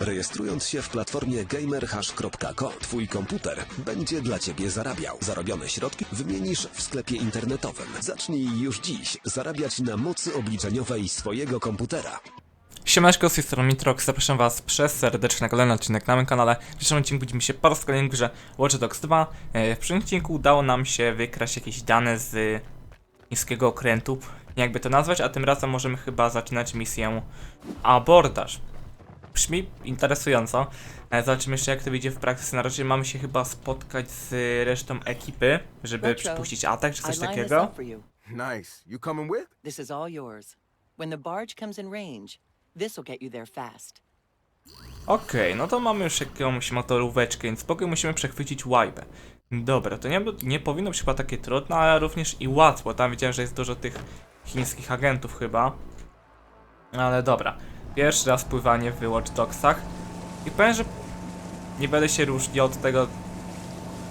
Rejestrując się w platformie gamerhash.co, twój komputer będzie dla ciebie zarabiał. Zarobione środki wymienisz w sklepie internetowym. Zacznij już dziś zarabiać na mocy obliczeniowej swojego komputera. Siemaneczko, z tej strony Mitrox, zapraszam was przez serdecznie na kolejny odcinek na moim kanale. W dzisiejszym odcinku widzimy się po raz kolejny w grze Watch Dogs 2. E, W poprzednim odcinku udało nam się wykraść jakieś dane z niskiego okrętu, jakby to nazwać, a tym razem możemy chyba zaczynać misję abordaż. Brzmi interesująco. E, Zobaczymy jeszcze jak to wyjdzie w praktyce. Na razie mamy się chyba spotkać z resztą ekipy, żeby Retro, przypuścić atak czy coś I lined this takiego. up for you. Nice. You coming with? This is all yours. When the barge comes in range, this will get you there fast. Okej, no to mamy już jakąś motoróweczkę, więc spokój musimy przechwycić łajbę. Dobra, to nie, nie powinno być chyba takie trudne, ale również i łatwo. Tam widziałem, że jest dużo tych chińskich agentów chyba. Ale dobra. Pierwszy raz pływanie w Watch Dogsach. I powiem, że nie będę się różnił od tego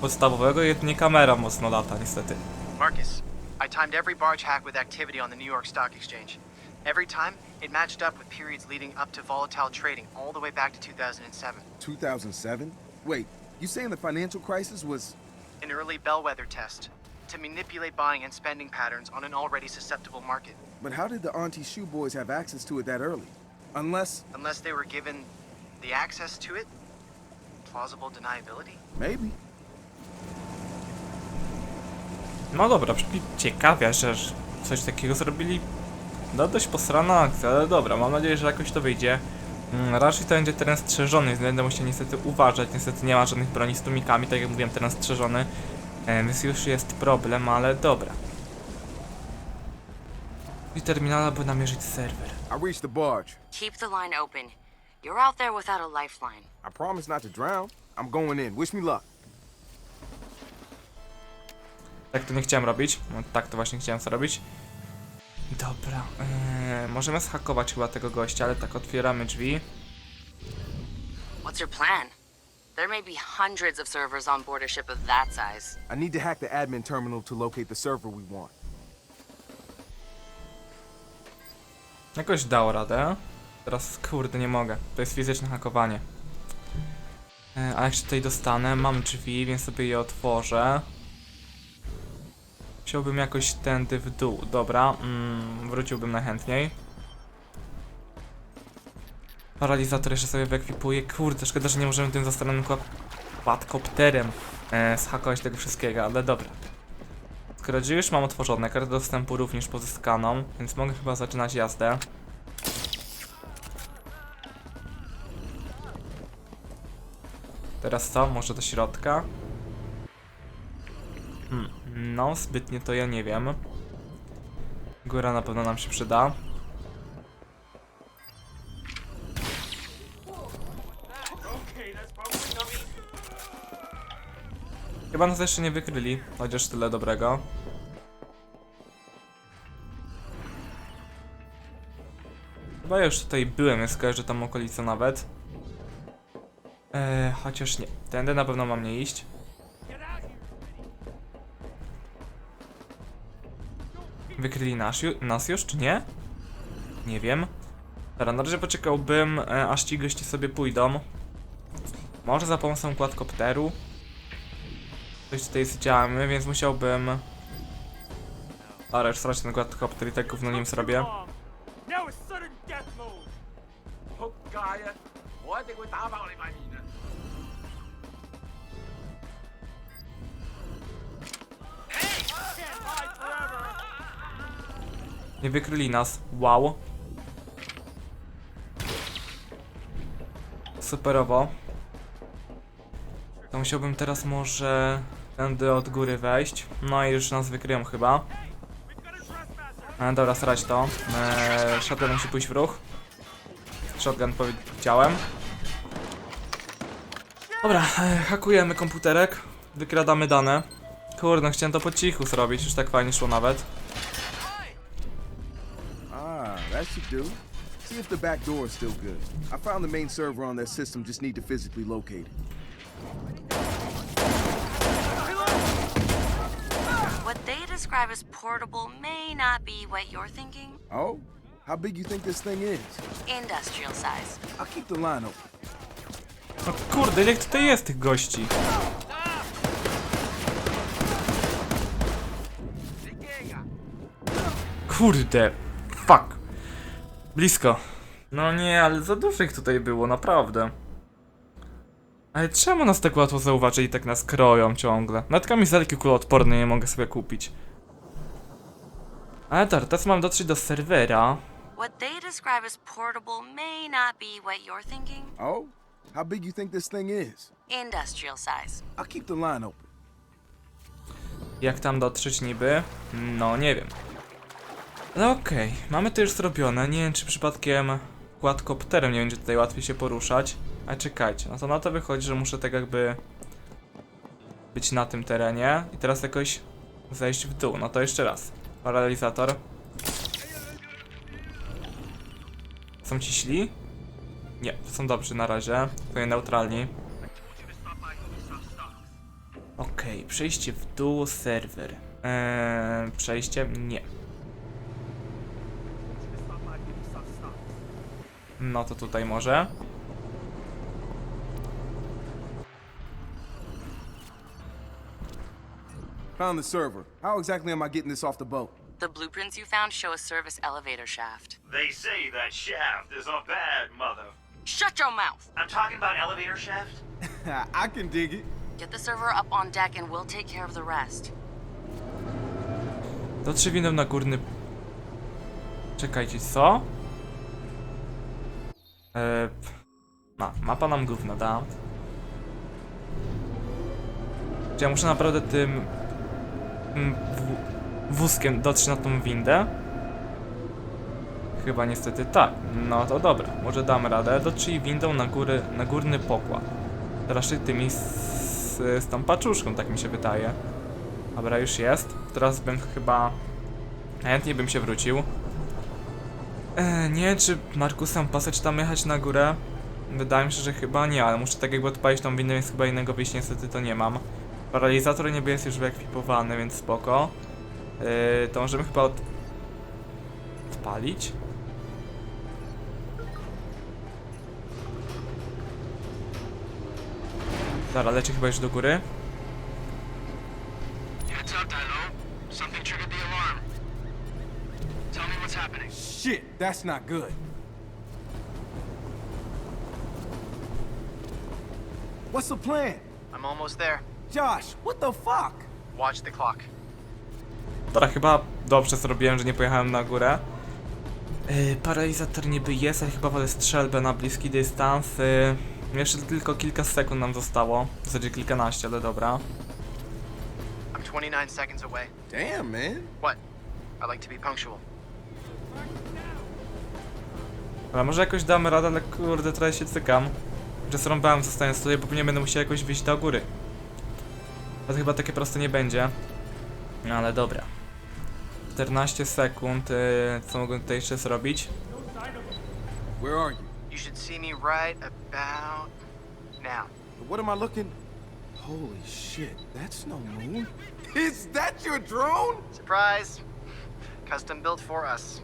podstawowego, jedynie kamera mocno lata niestety. Marcus, I timed every barge hack with activity on the New York Stock Exchange. Every time, it matched up with periods leading up to volatile trading all the way back to 2007. 2007? Wait, you saying the financial crisis was. An early bellwether test to manipulate buying and spending patterns on an already susceptible market, But how did the Auntie Shoe Boys have access to it that early? Unless. unless they were given the access to it. Plausible deniability? Maybe. No dobra, brzmi ciekawia, że coś takiego zrobili. No dość posrana akcja, ale dobra, mam nadzieję, że jakoś to wyjdzie. Mm, Raczej to będzie teren strzeżony, więc będę musiał niestety uważać. Niestety nie ma żadnych broni z tłumikami, tak jak mówiłem, teren strzeżony. E, Więc już jest problem, ale dobra. I terminala, by namierzyć serwer. I reached the barge. Keep the line open. You're out there without a lifeline. I promise not to drown. I'm going in. Wish me luck. Tak to nie chciałem robić. No, tak to właśnie chciałem zrobić. Dobra, e, możemy zhakować chyba tego gościa, ale tak otwieramy drzwi. What's your plan? There may be hundreds of servers on board a ship of that size. I need to hack the admin terminal to locate the server we want. Jakoś dał radę. Teraz kurde nie mogę. To jest fizyczne hakowanie. E, A jak się tutaj dostanę, mam drzwi, więc sobie je otworzę. Chciałbym jakoś tędy w dół. Dobra, mm, wróciłbym najchętniej. Paralizator jeszcze sobie wyekwipuję. Kurde, szkoda, że nie możemy tym zastarannym quadcopterem e, zhakować tego wszystkiego, ale dobra. Skoro już mam otworzone, kartę dostępu również pozyskaną, więc mogę chyba zaczynać jazdę. Teraz co? Może do środka? Hmm, no, zbytnie to ja nie wiem. Góra na pewno nam się przyda. Chyba nas jeszcze nie wykryli, chociaż tyle dobrego. Chyba ja już tutaj byłem, jest kojarzę tam okolice nawet. Eee, chociaż nie. Tędy na pewno mam nie iść. Wykryli nas, nas już, czy nie? Nie wiem. Dobra, na razie poczekałbym, e, aż ci goście sobie pójdą. Może za pomocą quadcopteru. Coś tutaj zdziałamy, więc musiałbym... Ale już stracę ten quadcopter i tak gówno nim zrobię. 定会打爆你块面啊！Can't hide forever. Nie wykryli nas. Wow. Superowo. To musiałbym teraz może tędy od góry wejść. No i już nas wykryją chyba. E, dobra, starać to. E, shotgun musi pójść w ruch. Shotgun powiedziałem. Dobra, e, hakujemy komputerek. Wykradamy dane. Kurde, no chciałem to po cichu zrobić, już tak fajnie szło nawet. Ah, that should do. See if the back door is still good. I found the main server on that system, just need to physically locate it. What they describe as portable may not be what you're thinking. Oh? How big you think this thing is? Industrial size. I'll keep the line open. No kurde, ile tutaj jest tych gości? Kurde, fuck. Blisko. No nie, ale za dużo ich tutaj było, naprawdę. Ale czemu nas tak łatwo zauważyć i tak nas kroją ciągle? Nawet kamizelki kuloodporne nie mogę sobie kupić. Ale dobra, teraz mam dotrzeć do serwera. What they describe as portable may not be what you're thinking. Oh? How big you think this thing is? Industrial size. I'll keep the line open. Jak tam dotrzeć niby? No, nie wiem. Ale okej, mamy to już zrobione. Nie wiem, czy przypadkiem quadcopterem nie będzie tutaj łatwiej się poruszać. Ale czekajcie, no to na to wychodzi, że muszę tak jakby być na tym terenie i teraz jakoś zejść w dół. No to jeszcze raz. Paralizator. Są ciśli? Nie, są dobrzy na razie. To neutralni. Okej, przejście w dół, serwer. Eee, przejście? Nie. No to tutaj może. Found the server. How exactly am I getting this off the boat? The blueprints you found show a service elevator shaft. They say that shaft is a bad mother. Shut your mouth! I'm talking about elevator shaft. I can dig it. Get the server up on deck and we'll take care of the rest. Na górny... Czekajcie, co? Eee... p- Ma, mapa nam gówno da. Czy ja muszę naprawdę tym... tym w- wózkiem dotrzeć na tą windę? Chyba niestety tak. No to dobra, może dam radę. Dotrzyj windą na, góry, na górny pokład. Raczej tymi z, z tą paczuszką, tak mi się wydaje. Dobra, już jest. Teraz bym chyba... Chętnie bym się wrócił. E, nie, czy Markusem pasać tam jechać na górę? Wydaje mi się, że chyba nie, ale muszę tak jakby odpalić tą windę, więc chyba innego wyjścia niestety to nie mam. Paralizator niby jest już wyekwipowany, więc spoko. E, to możemy chyba od... odpalić? Dobra, leci chyba już do góry. Shit, that's not good. What's the plan? I'm almost there. Josh, what the fuck? Watch the clock. Dobra, chyba dobrze zrobiłem, że nie pojechałem na górę. Yy, paralizator niby jest, ale chyba wolę strzelbę na bliski dystans. Yy, jeszcze tylko kilka sekund nam zostało. W zasadzie kilkanaście, ale dobra. I'm 29 seconds away. Damn, man. What? I like to be punctual. Ale może jakoś damy radę, ale kurde, trochę się cykam. Że zrąbałem zostając tutaj, bo pewnie będę musiał jakoś wyjść do góry. To chyba takie proste nie będzie. No ale dobra. 14 sekund, yy, co mogę tutaj jeszcze zrobić? Where are you? You should see me right about now. What am I looking? Holy shit, that's no moon. Is that your drone? Surprise! Custom built for us.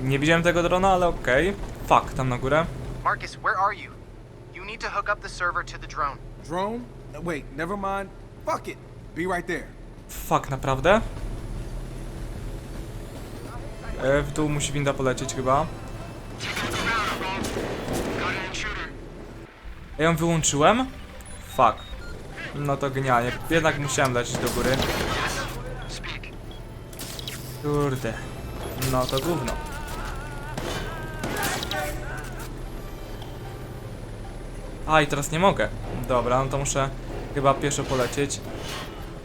Nie widziałem tego drona, ale okej. Fuck, tam na górę. Marcus, where are you? You need to hook up the server to the drone. Drone? Uh, Wait, never mind. Fuck it. Be right there. Fuck, naprawdę? E, w dół musi winda polecieć chyba. Ja ją wyłączyłem? Fuck. No to genialnie. Jednak musiałem lecieć do góry. Kurde. No to gówno. A i teraz nie mogę. Dobra, no to muszę chyba pieszo polecieć.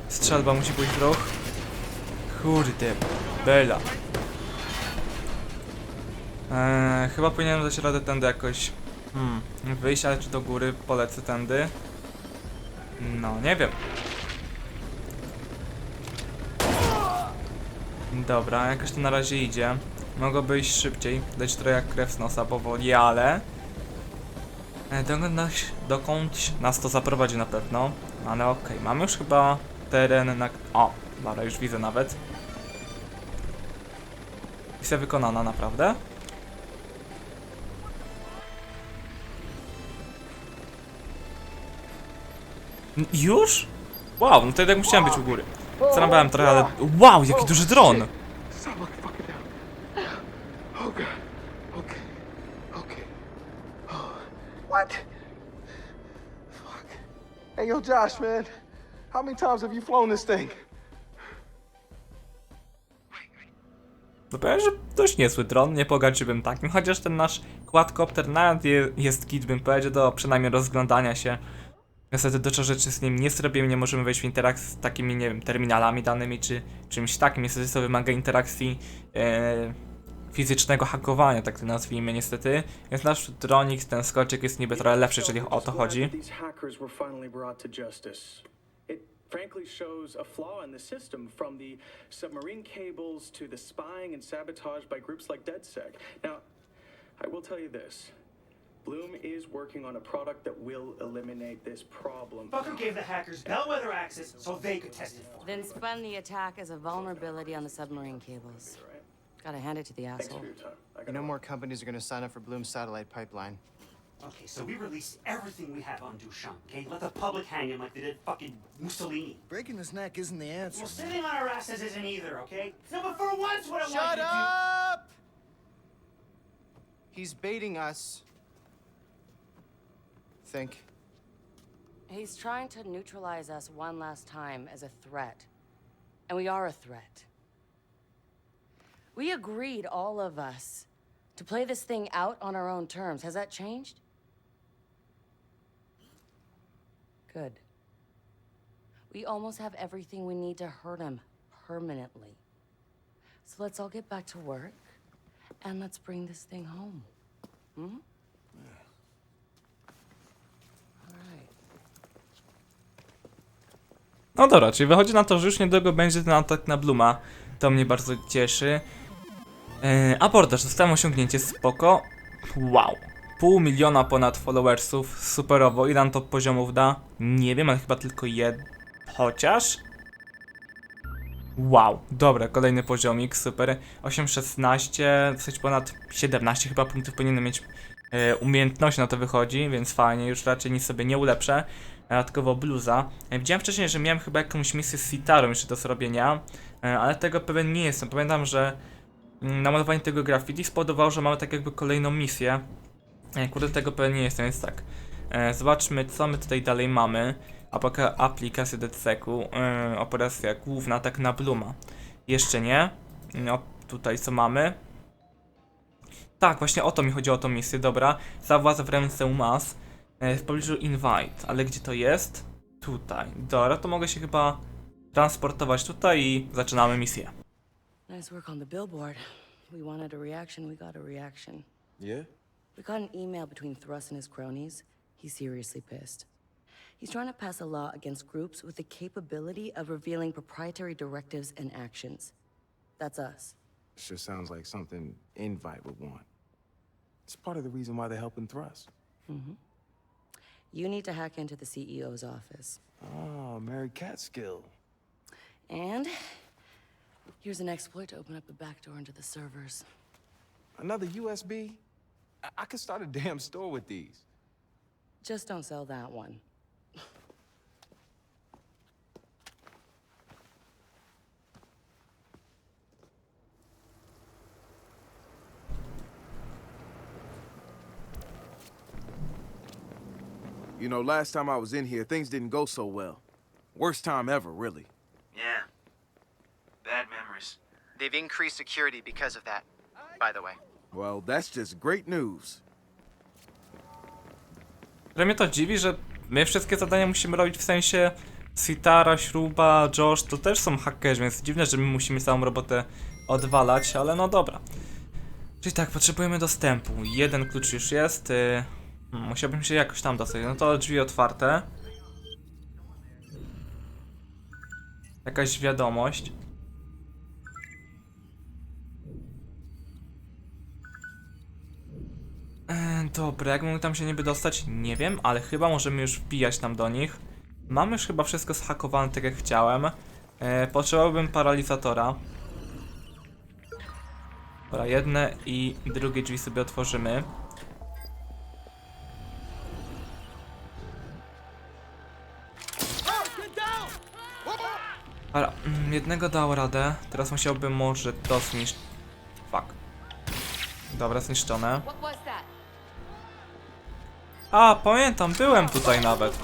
Strzelba musi pójść w ruch. Kurde, bela. Eee, chyba powinienem dać radę tędy jakoś hmm, wyjść, do góry polecę tędy? No, nie wiem. Dobra, jakoś to na razie idzie. Mogłoby iść szybciej, dać trochę jak krew z nosa powoli, ale... E, Dokąd nas, dokąd nas to zaprowadzi na pewno. Ale okej, mamy już chyba teren na... O, dobra, już widzę nawet. Misja wykonana, naprawdę? Już? Wow, no to jednak musiałem być u góry. Zarąbałem trochę, ale... Wow, jaki duży dron! What? Fuck. Hey yo, Josh, man. How many times have you flown this thing? No powiem, że dość niezły dron, nie pogardziłbym takim, chociaż ten nasz quadcopter nawet je, jest git, bym powiedział, do przynajmniej rozglądania się. Niestety dużo rzeczy z nim nie zrobimy, nie możemy wejść w interakcję z takimi, nie wiem, terminalami danymi, czy czymś takim, niestety to wymaga interakcji e, fizycznego hakowania, tak to nazwijmy niestety. Więc nasz dronik, ten skoczek jest niby trochę lepszy, jeżeli o to chodzi. Frankly shows a flaw in the system from the submarine cables to the spying and sabotage by groups like DedSec. Now, I will tell you this. Bloom is working on a product that will eliminate this problem. Fucker gave the hackers bellwether access so they could test it for. Then spun the attack as a vulnerability on the submarine cables. Gotta hand it to the Thanks asshole. for your time. I You know more companies are going to sign up for Bloom's satellite pipeline. Okay, so we released everything we have on Duchamp, okay? Let the public hang him like they did fucking Mussolini. Breaking his neck isn't the answer. Well, sitting on our asses isn't either, okay? No, but for once, what I want you to do... Shut up! He's baiting us. Think. He's trying to neutralize us one last time as a threat. And we are a threat. We agreed, all of us, to play this thing out on our own terms. Has that changed? Good. We almost have everything we need to hurt him permanently. So let's all get back to work and let's bring this thing home. Hmm? No dobra, czyli wychodzi na to, że już niedługo będzie ten atak na Bluma. To mnie bardzo cieszy. Yy, abordaż, dostałem osiągnięcie, spoko. Wow. Pół miliona ponad followersów, superowo. Ile nam to poziomów da? Nie wiem, ale chyba tylko jed... Chociaż... Wow, dobra, kolejny poziomik, super. 8-16, coś ponad 17 chyba punktów powinienem mieć umiejętności na to wychodzi, więc fajnie, już raczej nic sobie nie ulepszę. Dodatkowo bluza. E, Widziałem wcześniej, że miałem chyba jakąś misję z Sitarą jeszcze do zrobienia, e, ale tego pewien nie jestem. Pamiętam, że mm, namalowanie tego graffiti spowodowało, że mamy tak jakby kolejną misję. E, Kurde, tego pewien nie jestem, więc tak. Zobaczmy, co my tutaj dalej mamy. Aplikacja yy, operacja główna, tak na Bluma. Jeszcze nie. No, tutaj co mamy? Tak, właśnie o to mi chodzi o tą misję, dobra. Zawładz w ręce mas. E, w pobliżu invite, ale gdzie to jest? Tutaj. Dobra, to mogę się chyba transportować tutaj i zaczynamy misję. Nice work on the billboard. We wanted a reaction, we got a reaction. Yeah? We got an email between Thrust and his cronies. He's seriously pissed. He's trying to pass a law against groups with the capability of revealing proprietary directives and actions. That's us. Sure sounds like something Invite would want. It's part of the reason why they're helping Thrust. You need to hack into the CEO's office. Oh, Mary Catskill. And here's an exploit to open up a backdoor into the servers. Another USB? I, I could start a damn store with these. Just don't sell that one. You know, last time I was in here, things didn't go so well. Worst time ever, really. Yeah. Bad memories. They've increased security because of that, by the way. Well, that's just great news. Że mnie to dziwi, że my wszystkie zadania musimy robić w sensie Sitara, Śruba, Josh, to też są hakerzy, więc dziwne, że my musimy całą robotę odwalać, ale no dobra. Czyli tak, potrzebujemy dostępu. Jeden klucz już jest. Y... hmm, Musiałbym się jakoś tam dostać. No to drzwi otwarte. Jakaś wiadomość. E, Dobra, jak mogę tam się niby dostać? Nie wiem, ale chyba możemy już wbijać tam do nich. Mamy już chyba wszystko zhakowane tak jak chciałem. E, potrzebowałbym paralizatora. Dobra, jedne i drugie drzwi sobie otworzymy. Ale mm, jednego dał radę. Teraz musiałbym może to zniszczyć. Fuck. Dobra, zniszczone. A, pamiętam, byłem tutaj nawet.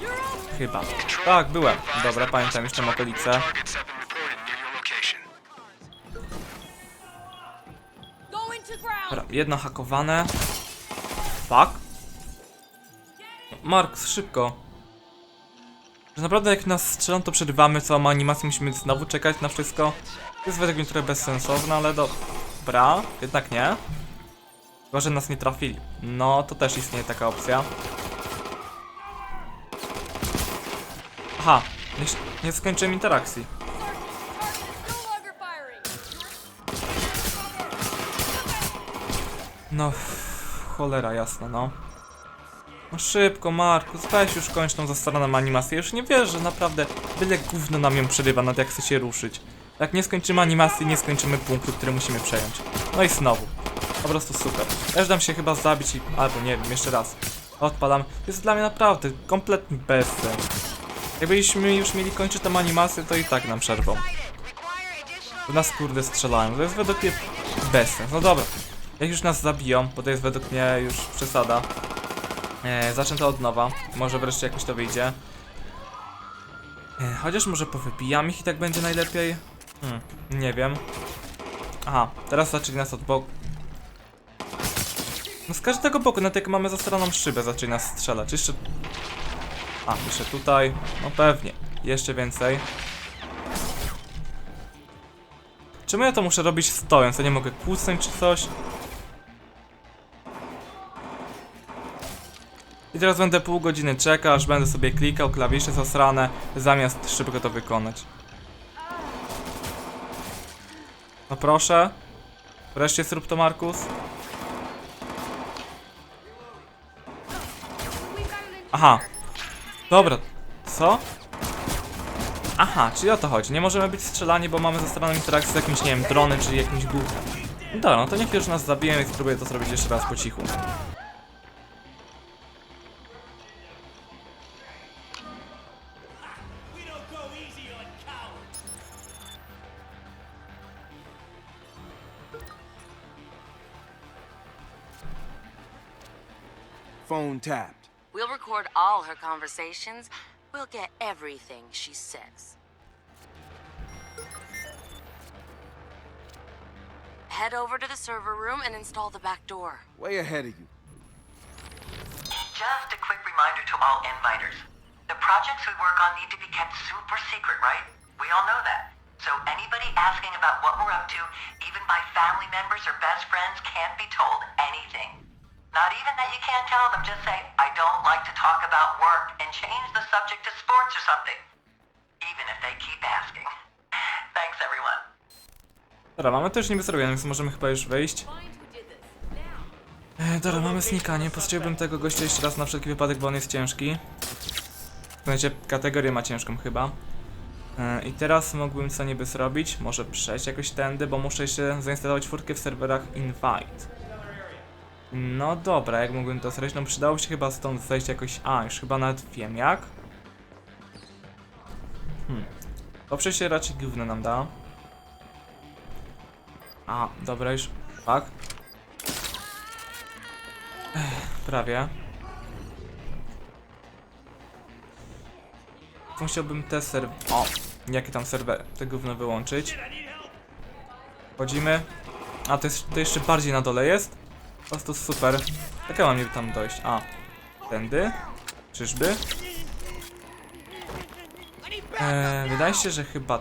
Chyba. Tak, byłem. Dobra, pamiętam jeszcze okolice. Dobra, jedno hakowane. Fuck. Mark, szybko. Że naprawdę jak nas strzelą, to przerywamy całą animację, musimy znowu czekać na wszystko. To jest według mnie trochę bezsensowne, ale dobra. Jednak nie. Chyba, że nas nie trafili. No, to też istnieje taka opcja. Aha, nie, nie skończyłem interakcji. No cholera jasna, no. No szybko, Markus, weź już kończ tą zastaraną animację. Już nie wierzę, naprawdę. Byle gówno nam ją przerywa, nad jak chce się ruszyć. Jak nie skończymy animacji, nie skończymy punktu, który musimy przejąć. No i znowu. Po prostu super. Też dam się chyba zabić i... albo nie wiem, jeszcze raz. Odpalam. Jest dla mnie naprawdę kompletny bezsens. Jakbyśmy już mieli kończyć tą animację, to i tak nam przerwą. To nas kurde strzelają. To jest według mnie bezsens. No dobra. Jak już nas zabiją, bo to jest według mnie już przesada. E, zacznę to od nowa. Może wreszcie jakoś to wyjdzie. E, chociaż może powybijam ich i tak będzie najlepiej. Hmm, nie wiem. Aha, teraz zaczęli nas od boku. No z każdego boku, nawet jak mamy zastraną szybę, zaczęli nas strzelać. Jeszcze... A, jeszcze tutaj. No pewnie. Jeszcze więcej. Czemu ja to muszę robić stojąc? Ja nie mogę kłócnąć czy coś? I teraz będę pół godziny czekał, aż będę sobie klikał klawisze zasrane, zamiast szybko to wykonać. No proszę. Wreszcie zrób to, Markus. Aha. Dobra. Co? Aha, czyli o to chodzi. Nie możemy być strzelani, bo mamy zastraną interakcję z jakimś, nie wiem, dronem, czyli jakimś gównem. Dobra, no to niech już nas zabiją i spróbuję to zrobić jeszcze raz po cichu. Phone tapped. We'll record all her conversations. We'll get everything she says. Head over to the server room and install the back door. Way ahead of you. Just a quick reminder to all inviters. The projects we work on need to be kept super secret, right? We all know that. So anybody asking about what we're up to, even by family members or best friends, can't be told anything. Not even that you can't tell them, just say, I don't like to talk about work, and change the subject to sports or something. Even if they keep asking. Thanks, everyone. Dobra, mamy to już niby zrobione, więc możemy chyba już wyjść. E, dobra, mamy znikanie. Postrzegłbym tego gościa jeszcze raz na wszelki wypadek, bo on jest ciężki. W sensie kategorię ma ciężką chyba. E, I teraz mógłbym co niby zrobić? Może przejść jakoś tędy, bo muszę jeszcze zainstalować czwórkę w serwerach Invite. No dobra, jak mógłbym to zrobić? No przydałoby się chyba stąd zejść jakoś... A, już chyba nawet wiem jak. Hmm. Przejście raczej gówno nam da. A, dobra już. Tak. Ech, prawie. Musiałbym te serw... O! Jakie tam serwery? Te gówno wyłączyć. Wchodzimy. A, to, jest, to jeszcze bardziej na dole jest? Po prostu super. Jak ja mam niby tam dojść? A. Tędy? Czyżby? Eee, wydaje się, że chyba...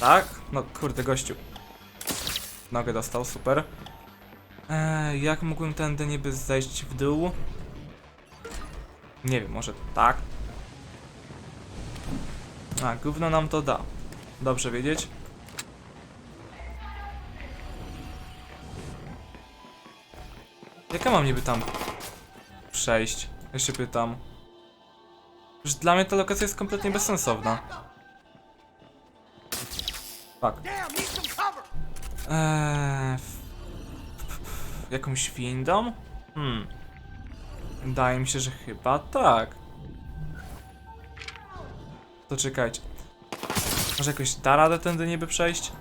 Tak? No kurde, gościu. Nogę dostał, super. Eee, jak mógłbym tędy niby zejść w dół? Nie wiem, może tak? A, gówno nam to da. Dobrze wiedzieć. Jak ja mam niby tam przejść? Ja się pytam. Już dla mnie ta lokacja jest kompletnie bezsensowna. Tak. Eee, jakąś windą? Hmm. Wydaje mi się, że chyba tak. To czekajcie. Może jakoś da radę tędy niby przejść?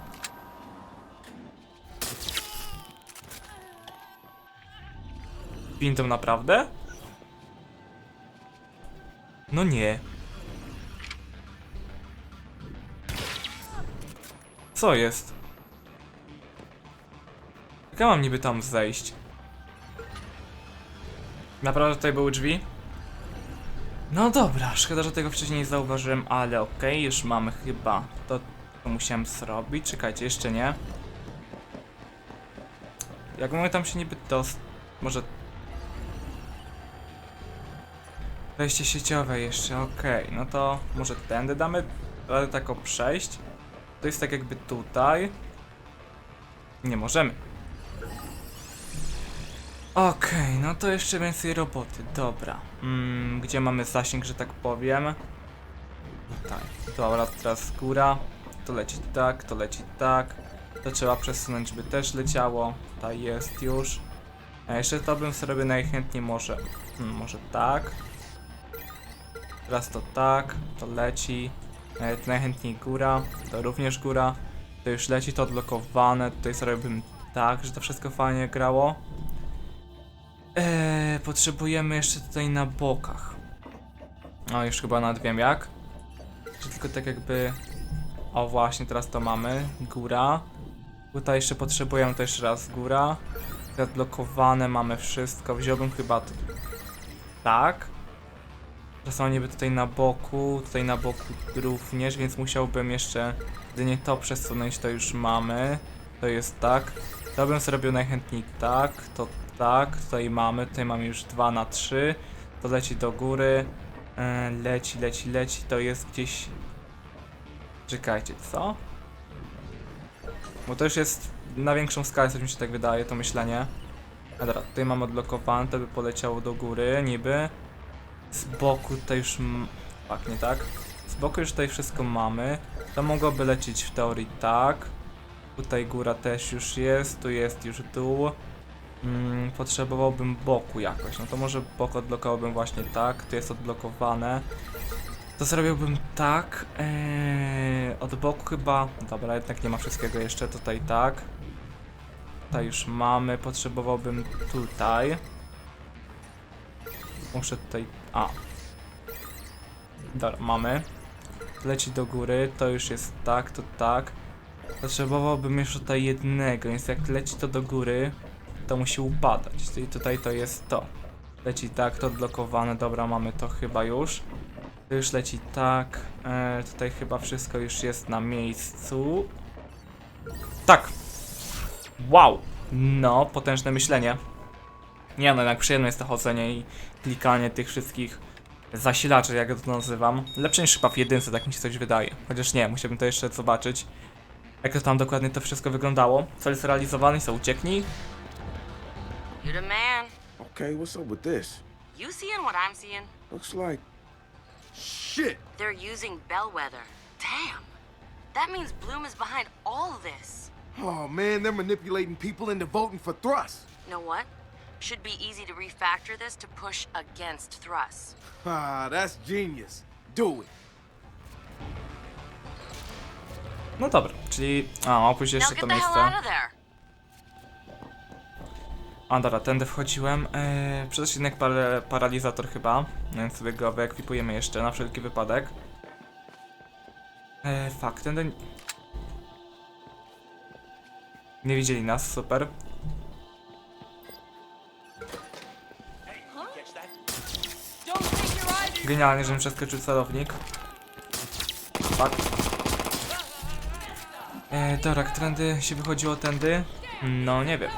Pintą naprawdę? No nie. Co jest? Jak ja mam niby tam zejść? Naprawdę tutaj były drzwi? No dobra, szkoda, że tego wcześniej nie zauważyłem, ale okej, już mamy chyba to, co musiałem zrobić. Czekajcie, jeszcze nie. Jak mogę tam się niby dos... Może... Wejście sieciowe jeszcze, okej, no to może tędy damy radę tak o przejść. To jest tak jakby tutaj. Nie możemy. Okej, no to jeszcze więcej roboty, dobra. Mm, gdzie mamy zasięg, że tak powiem? Tutaj. Dobra, teraz góra. To leci tak, to leci tak. To trzeba przesunąć, by też leciało. Tutaj jest już. A jeszcze to bym sobie najchętniej może... Hmm, może tak. Teraz to tak, to leci. To najchętniej góra, to również góra. To już leci, to odblokowane. Tutaj zrobiłbym tak, że to wszystko fajnie grało. Eee, potrzebujemy jeszcze tutaj na bokach. O, już chyba nawet wiem jak. Że tylko tak jakby... O, właśnie, teraz to mamy. Góra. Tutaj jeszcze potrzebujemy to jeszcze raz góra. Zablokowane mamy wszystko. Wziąłbym chyba. Tak. Mam niby tutaj na boku, tutaj na boku również, więc musiałbym jeszcze jedynie to przesunąć, to już mamy. To jest tak. To bym zrobił najchętniej tak, to tak, tutaj mamy, tutaj mamy już 2 na 3. To leci do góry. E, leci, leci, leci, to jest gdzieś... Czekajcie, co? Bo to już jest na większą skalę, coś mi się tak wydaje, to myślenie. Dobra, tutaj mam odblokowane, to by poleciało do góry, niby. Z boku tutaj już... Tak, nie tak? Z boku już tutaj wszystko mamy. To mogłoby lecieć w teorii tak. Tutaj góra też już jest, tu jest już dół. Mm, potrzebowałbym boku jakoś. No to może bok odblokowałbym właśnie tak. Tu jest odblokowane. To zrobiłbym tak. Eee, od boku chyba. Dobra, jednak nie ma wszystkiego jeszcze. Tutaj tak. Tutaj już mamy. Potrzebowałbym tutaj. Muszę tutaj. A. Dobra, mamy. Leci do góry. To już jest tak, to tak. Potrzebowałbym jeszcze tutaj jednego, więc jak leci to do góry, to musi upadać. Czyli tutaj to jest to. Leci tak, to odblokowane, dobra, mamy to chyba już. To już leci tak. E, tutaj chyba wszystko już jest na miejscu. Tak! Wow! No, potężne myślenie. Nie no, jednak przyjemne jest to chodzenie i klikanie tych wszystkich zasilaczy, jak ja to nazywam. Lepsze niż chyba w jedynce, tak mi się coś wydaje. Chociaż nie, musiałbym to jeszcze zobaczyć. Jak to tam dokładnie to wszystko wyglądało. Cel jest realizowany, są ucieknij. You the man. Okay, what's up with this? You seeing what I'm seeing? Looks like. Shit! They're using Bellwether. Damn. That means Bloom is behind all this. Oh man, they're manipulating people into voting for Thrust. Know what? Should be easy to refactor this to push against Thrust. Ah, that's genius. Do it. No dobra, czyli... A, opuść Now jeszcze get to the hell miejsce. out of there. A dobra, tędy wchodziłem. Eee, przede jednak par paralizator chyba, więc sobie go wyekwipujemy jeszcze na wszelki wypadek. Eee, fakt, tędy... Nie widzieli nas, super. Genialnie, żebym przeskoczył celownik. Fakt. Eee, dobra, trendy się wychodziło tędy? No, nie wiem.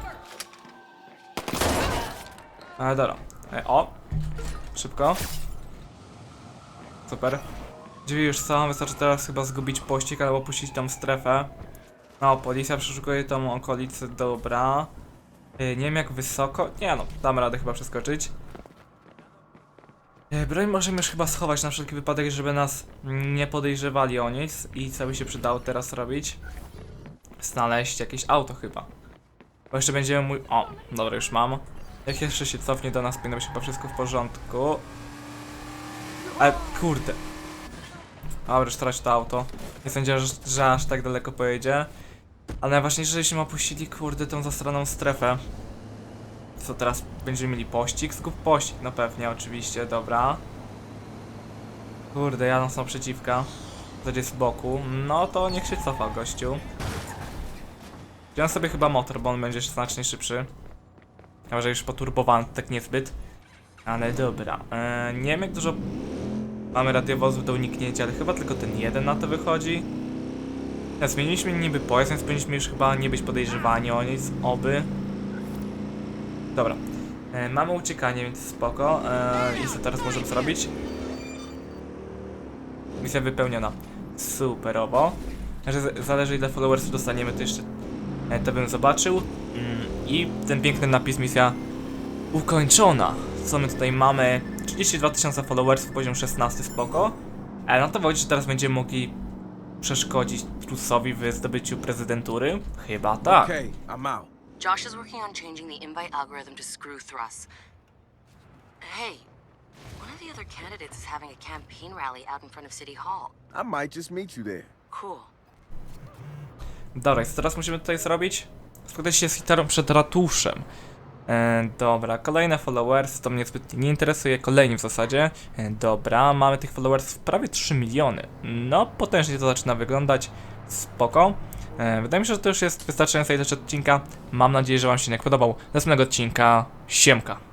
Ale dobra. E, o! Szybko. Super. Drzwi już są, wystarczy teraz chyba zgubić pościg albo puścić tam strefę. No, policja przeszukuje tą okolicę, dobra. E, nie wiem jak wysoko. Nie no, dam radę chyba przeskoczyć. E, broń możemy już chyba schować na wszelki wypadek, żeby nas nie podejrzewali o nic. I co by się przydało teraz robić? Znaleźć jakieś auto chyba. Bo jeszcze będziemy mój... O, dobra, już mam. Jak jeszcze się cofnie do nas, powinno być chyba wszystko w porządku. Ale kurde. Dobra, strać to auto. Nie sądziłem, że, że aż tak daleko pojedzie. Ale najważniejsze, żeśmy opuścili, kurde, tą zastraną strefę. Co teraz będziemy mieli pościg? Skup pościg, no pewnie, oczywiście, dobra. Kurde, jadą są przeciwka. To jest z boku. No to niech się cofa, gościu. Wziąłem sobie chyba motor, bo on będzie znacznie szybszy. Chyba, że już poturbowany, tak niezbyt. Ale dobra. Eee, nie wiem jak dużo mamy radiowozów do uniknięcia, ale chyba tylko ten jeden na to wychodzi. Ja, zmieniliśmy niby pojazd, więc powinniśmy już chyba nie być podejrzewani o nic, oby. Dobra. E, mamy uciekanie, więc spoko. E, I co teraz możemy zrobić? Misja wypełniona. Superowo. Zależy ile followersów dostaniemy, to jeszcze e, to bym zobaczył. Mm, I ten piękny napis misja ukończona. Co my tutaj mamy? 32 tysiące followersów, poziom 16, spoko. Ale na to wychodzi, że teraz będziemy mogli przeszkodzić Trusowi w zdobyciu prezydentury? Chyba tak. Okay, I'm out. Josh is working on changing the invite algorithm to screw Thruss. Hey, one of the other candidates is having a campaign rally out in front of City Hall. I might just meet you there. Cool. Dobra, co teraz musimy tutaj zrobić? Spotkać się z hitarą przed ratuszem. E, dobra, kolejne followers, to mnie zbyt nie interesuje, kolejni w zasadzie. E, dobra, mamy tych followers prawie 3 miliony. No, potężnie to zaczyna wyglądać. Spoko. E, wydaje mi się, że to już jest wystarczająca ilość odcinka. Mam nadzieję, że Wam się nie podobał. Do następnego odcinka. Siemka.